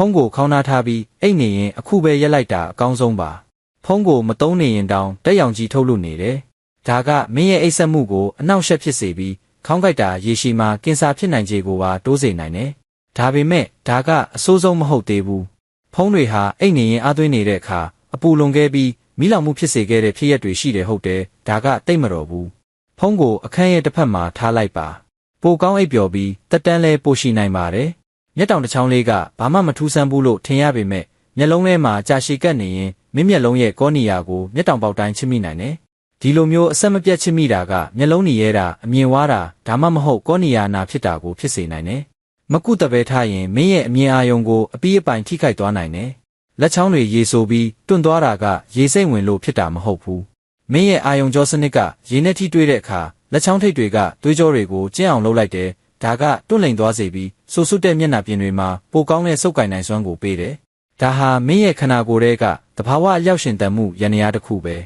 ဖုံးကိုခေါင်းနာထားပြီးအိတ်နေရင်အခုပဲရက်လိုက်တာအကောင်းဆုံးပါဖုံးကိုမတုံးနေရင်တောင်တက်ရောင်ကြီးထုတ်လို့နေတယ်ဒါကမင်းရဲ့အိတ်ဆက်မှုကိုအနှောက်အယှက်ဖြစ်စေပြီးခေါင်းကိုက်တာရေရှည်မှာကင်ဆာဖြစ်နိုင်ခြေကိုပါတိုးစေနိုင်တယ်ဒါပေမဲ့ဒါကအဆိုးဆုံးမဟုတ်သေးဘူးဖုံးတွေဟာအိတ်နေရင်အားသွင်းနေတဲ့အခါအပူလွန်ခဲ့ပြီးမိလောင်မှုဖြစ်စေခဲ့တဲ့ဖြစ်ရက်တွေရှိတယ်ဟုတ်တယ်ဒါကတိတ်မတော်ဘူးဖုံးကိုအခန်းရဲ့တစ်ဖက်မှာထားလိုက်ပါပိုကောင်းအိပ်ပျော်ပြီးတက်တန်းလဲပိုရှိနိုင်ပါတယ် မျက်တောင်တစ်ချောင်းလေးကဘာမှမထူးဆန်းဘူးလို့ထင်ရပေမဲ့မျက်လုံးထဲမှာကြာရှည်ကပ်နေရင်မင်းမျက်လုံးရဲ့ကောနီယာကိုမျက်တောင်ပေါက်တိုင်းချစ်မိနိုင်တယ်ဒီလိုမျိုးအဆက်မပြတ်ချစ်မိတာကမျက်လုံးหนีရဲတာအမြင်ဝါတာဒါမှမဟုတ်ကောနီယာနာဖြစ်တာကိုဖြစ်စေနိုင်တယ်မကုတပဲထားရင်မင်းရဲ့အမြင်အာရုံကိုအပီးအပိုင်ထိခိုက်သွားနိုင်တယ်လက်ချောင်းတွေရေဆိုပြီးတွန့်သွားတာကရေစိမ့်ဝင်လို့ဖြစ်တာမဟုတ်ဘူးမင်းရဲ့အာယုံကြောစနစ်ကရေနဲ့ထိတွေ့တဲ့အခါလက်ချောင်းထိပ်တွေကသွေးကြောတွေကိုကျင့်အောင်လုပ်လိုက်တယ် ဒါကတွန့်လိန်သွားစေပြီးဆူဆွတ်တဲ့မျက်နှာပြင်တွေမှာပိုကောင်းတဲ့စုပ်ကိုင်နိုင်စွမ်းကိုပေးတယ်ဒါဟာမင်းရဲ့ခန္ဓာကိုယ်ရဲ့ကတဘာဝအလျောက်ရှင်တန်မှုယန္တရားတစ်ခုပဲ